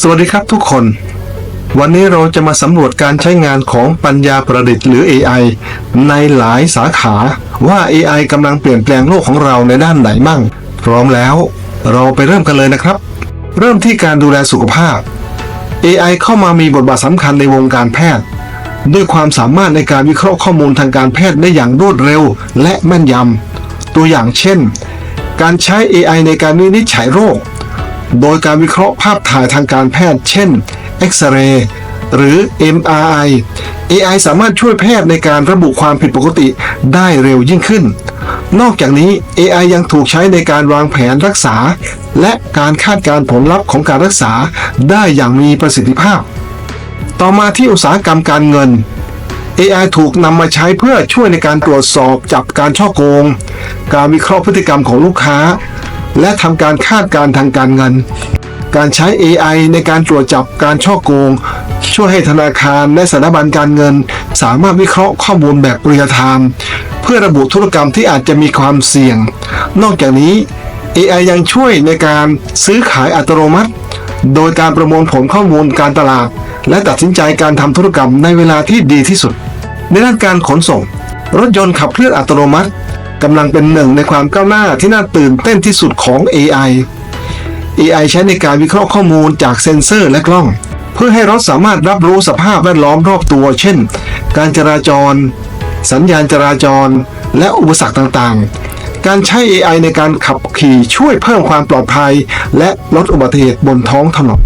สวัสดีครับทุกคน วันนี้เราจะมาสำรวจการใช้งานของปัญญาประดิษฐ์หรือ AI ในหลายสาขาว่า AI กำลังเปลี่ยนแปลงโลกของเราในด้านไหนมั่ง พร้อมแล้ว เราไปเริ่มกันเลยนะครับ เริ่มที่การดูแลสุขภาพ AI เข้ามามีบทบาทสำคัญในวงการแพทย์ ด้วยความสามารถในการวิเคราะห์ข้อมูลทางการแพทย์ได้อย่างรวดเร็วและแม่นยำตัวอย่างเช่น การใช้ AI ในการวินิจฉัยโรค โดยการวิเคราะห์ภาพถ่ายทางการแพทย์ เช่นเอ็กซเรย์หรือ MRI AI สามารถช่วยแพทย์ในการระบุความผิดปกติได้เร็วยิ่งขึ้น นอกจากนี้ AI ยังถูกใช้ในการวางแผนรักษา และการคาดการผลลัพธ์ของการรักษาได้อย่างมีประสิทธิภาพ ต่อมาที่อุตสาหกรรมการเงิน AI ถูกนำมาใช้เพื่อช่วยในการตรวจสอบจับการช่อโกง การวิเคราะห์พฤติกรรมของลูกค้า และทำการคาดการณ์ทางการเงิน การใช้ AI ในการตรวจจับการช่อโกง ช่วยให้ธนาคารและสถาบันการเงิน สามารถวิเคราะห์ข้อมูลแบบเรียลไทม์เพื่อระบุธุรกรรมที่อาจจะมีความเสี่ยง นอกจากนี้ AI ยังช่วยในการซื้อขายอัตโนมัติ โดยการประมวลผลข้อมูลการตลาด และตัดสินใจการทำธุรกรรมในเวลาที่ดีที่สุด ในด้านการขนส่ง รถยนต์ขับเคลื่อนอัตโนมัติ กำลังเป็นหนึ่งในความก้าวหน้าที่น่าตื่นเต้นที่สุดของ AI AI ใช้ในการวิเคราะห์ข้อมูลจากเซ็นเซอร์และกล้อง เพื่อให้รถสามารถรับรู้สภาพแวดล้อมรอบตัว เช่น การจราจร สัญญาณจราจร และอุปสรรคต่างๆ การใช้ AI ในการขับขี่ช่วยเพิ่มความปลอดภัย และลดอุบัติเหตุบนท้องถนน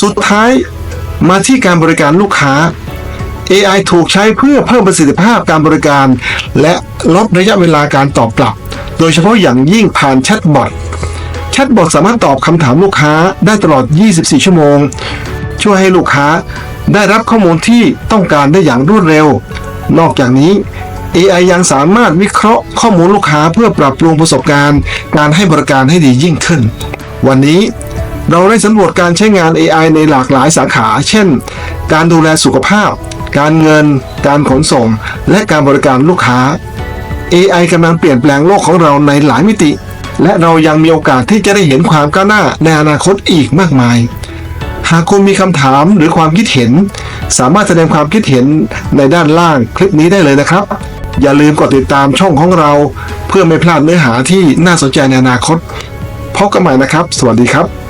สุดท้ายมาที่การบริการลูกค้า AI ถูกใช้เพื่อเพิ่มประสิทธิภาพการบริการ และลดระยะเวลาการตอบกลับ โดยเฉพาะอย่างยิ่งผ่านแชทบอทแชทบอทสามารถตอบคำถามลูกค้าได้ตลอด 24 ชั่วโมง ช่วยให้ลูกค้าได้รับข้อมูลที่ต้องการได้อย่างรวดเร็ว นอกจากนี้ AI ยังสามารถวิเคราะห์ข้อมูลลูกค้าเพื่อปรับปรุงประสบการณ์ การให้บริการให้ดียิ่งขึ้น วันนี้ เราได้สำรวจการใช้งาน AI ในหลากหลายสาขา เช่น การดูแลสุขภาพ การเงิน การขนส่ง และการบริการลูกค้า AI กำลังเปลี่ยนแปลงโลกของเราในหลายมิติ และเรายังมีโอกาสที่จะได้เห็นความก้าวหน้าในอนาคตอีกมากมาย หากคุณมีคำถามหรือความคิดเห็น สามารถแสดงความคิดเห็นในด้านล่างคลิปนี้ได้เลยนะครับ อย่าลืมกดติดตามช่องของเรา เพื่อไม่พลาดเนื้อหาที่น่าสนใจในอนาคตพบกันใหม่นะครับ สวัสดีครับ